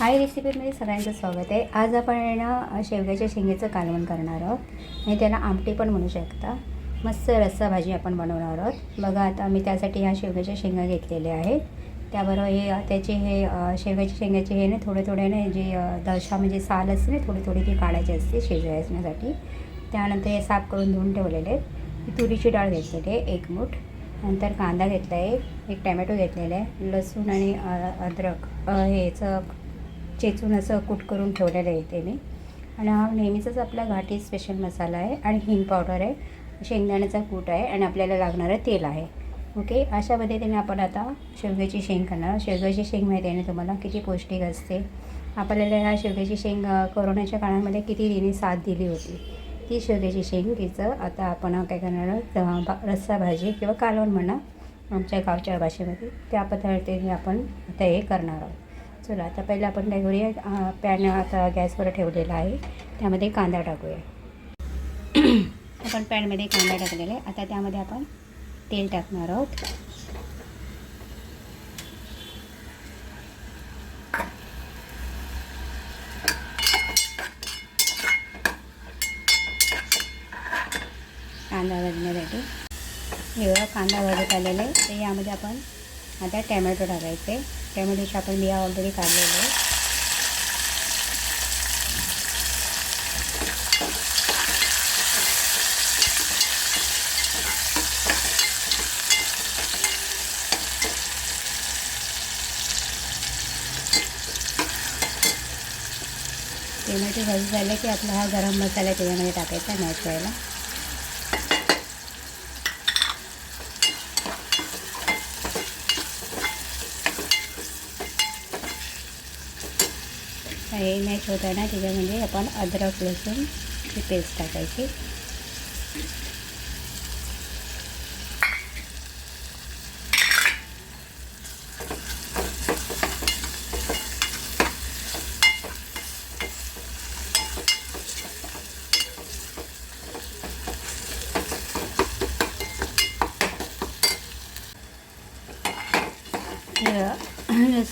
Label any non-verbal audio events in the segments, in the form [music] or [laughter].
हाय रेसिपीमध्ये सगळ्यांचं स्वागत आहे. आज आपण आहे ना शेवग्याच्या शेंगेचं कालवण करणार आहोत. आणि त्याला आमटी पण म्हणू शकता. मस्त रस्सा भाजी आपण बनवणार आहोत. बघा आता मी त्यासाठी ह्या शेवग्याच्या शेंगा घेतलेल्या आहेत. त्याबरोबर हे त्याचे हे शेवग्याच्या शेंगाचे हे ना थोडे थोडे ना जे दशा म्हणजे साल असते ना थोडी थोडी ती काढायची असते शिजवण्यासाठी त्यानंतर हे साफ करून धुवून ठेवलेले आहेत. तुरीची डाळ घेतलेली आहे एक मूठ. नंतर कांदा घेतला आहे एक टॅमॅटो घेतलेला आहे लसूण आणि अद्रक ह्याचं हेचं चेचून असं कूट करून ठेवलेलं आहे ते मी आणि हा नेहमीचाच आपला घाटी स्पेशल मसाला आहे आणि हिंग पावडर आहे शेंगदाण्याचा कूट आहे आणि आपल्याला लागणारं तेल आहे. ओके? अशा पद्धतीने आपण आता शेवग्याची शेंग करणार शेवग्याची शेंग माहिती आहे ना तुम्हाला किती पौष्टिक असते. आपल्याला ह्या शेवग्याची शेंग कोरोनाच्या काळामध्ये किती तिने साथ दिली होती. ती शेवग्याची शेंग तिचं आता आपण काय करणार रस्सा भाजी किंवा कालवण म्हणा आमच्या गावच्या भाषेमध्ये. त्या पद्धतीने आपण आता हे करणार आहोत. चला आता पहिलं आपण काय करूया पॅन आता गॅसवर ठेवलेला आहे त्यामध्ये कांदा टाकूया. [clears throat] आपण पॅनमध्ये कांदा टाकलेला आहे आता त्यामध्ये आपण तेल टाकणार आहोत. कांदा भाजण्यासाठी एवढा कांदा भाजत आलेला आहे तर यामध्ये आपण आता टॅमॅटो टाकायचे. त्यामध्ये आपण बिया ऑलरेडी काढलेले आहे टॅमॅटो भाजी झाले की आपला हा गरम मसाला त्याच्यामध्ये टाकायचा मॅच व्हायला. हे मॅच होत आहे ना त्याच्यामध्ये आपण अद्रक लसूण ची पेस्ट टाकायची.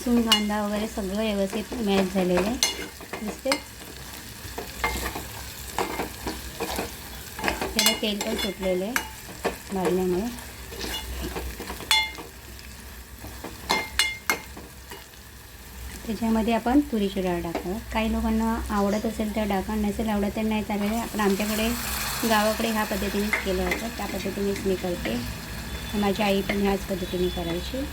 लसूण कांदा वगैरे सगळं व्यवस्थित मॅच झालेलं आहे. दिसते त्याला तेल पण सुटलेलं आहे भाजल्यामुळे. त्याच्यामध्ये आपण तुरीची डाळ टाकतो काही लोकांना आवडत असेल तर टाका नसेल आवडत तर नाही चालेल. आपण आमच्याकडे गावाकडे ह्या पद्धतीनेच केलं होतं त्या पद्धतीनेच मी करते. माझी आई पण ह्याच पद्धतीने करायची.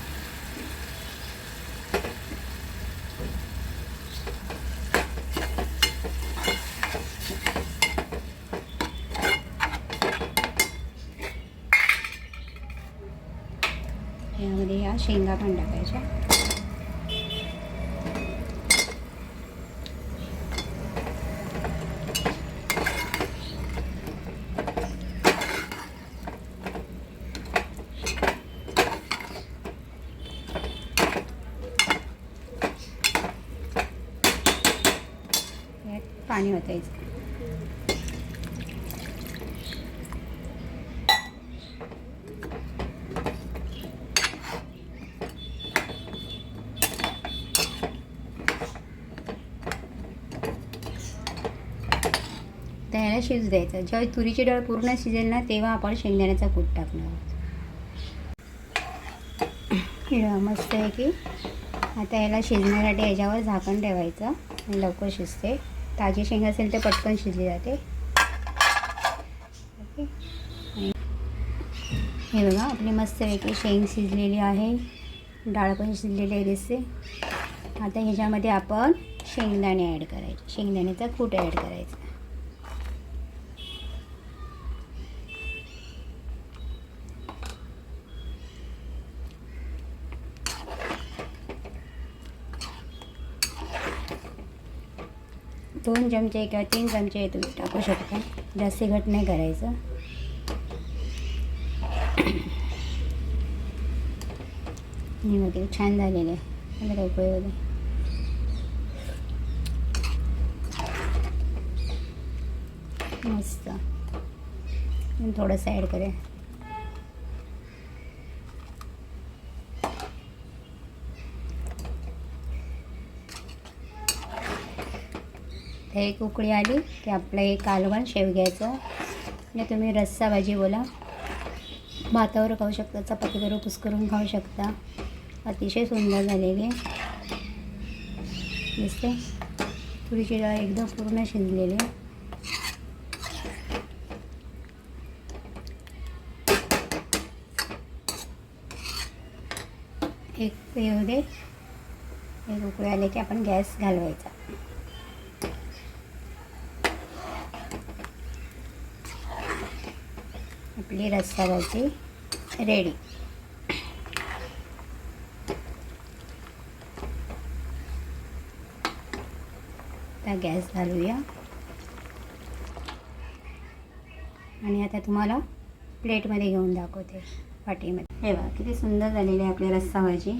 आपल्याला शेंगा पण टाकायच्या. पाणी ओतायचं. ह्याला शिजू द्यायचं. जेव्हा तुरीची डाळ पूर्ण शिजेल ना तेव्हा आपण शेंगदाण्याचा कूट टाकणार. आहोत हे मस्त आहे की आता याला शिजण्यासाठी याच्यावर झाकण ठेवायचं. आणि लवकर शिजते. ताजी शेंग असेल तर पटकन शिजली जाते. ओके. हे बघा आपली मस्तपैकी शेंग शिजलेली आहे. डाळ पण शिजलेली आहे दिसते. आता ह्याच्यामध्ये आपण शेंगदाणे ॲड करायचे. शेंगदाण्याचा कूट ॲड करायचा. दोन चमचे किंवा तीन चमचे तुम्ही टाकू शकता. जास्ती घट नाही करायचं. हे बघा, छान झालेलं आहे. मला उपयोग आहे मस्त. थोडंसं ॲड आता एक उकळी आली की आपलं हे कालवण शेवग्याचं आणि तुम्ही रस्सा भाजी बोला. भातावर खाऊ शकता चपाती करून कुस्करून खाऊ शकता. अतिशय सुंदर झालेली. दिसते? तुरीची डाळ एकदम पूर्ण शिजलेली. एक येऊ दे. एक उकळी आले की आपण गॅस घालवायचा. आपली रस्सा भाजी रेडी. आता गॅस घालूया. आणि आता तुम्हाला प्लेटमध्ये घेऊन दाखवते पाटीमध्ये हे बघा किती सुंदर झालेली आहे आपली रस्सा भाजी.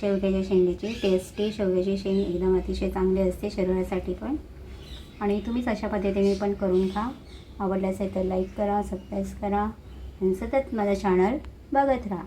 शेवग्याच्या शेंगेची टेस्टी शेवग्याची शेंग एकदम अतिशय चांगली असते शरीरासाठी पण. आणि तुम्हीच अशा पद्धतीने पण करून खा. आवडलं असेल तर लाईक करा सबस्क्राईब करा आणि सतत माझा चॅनल बघत राहा.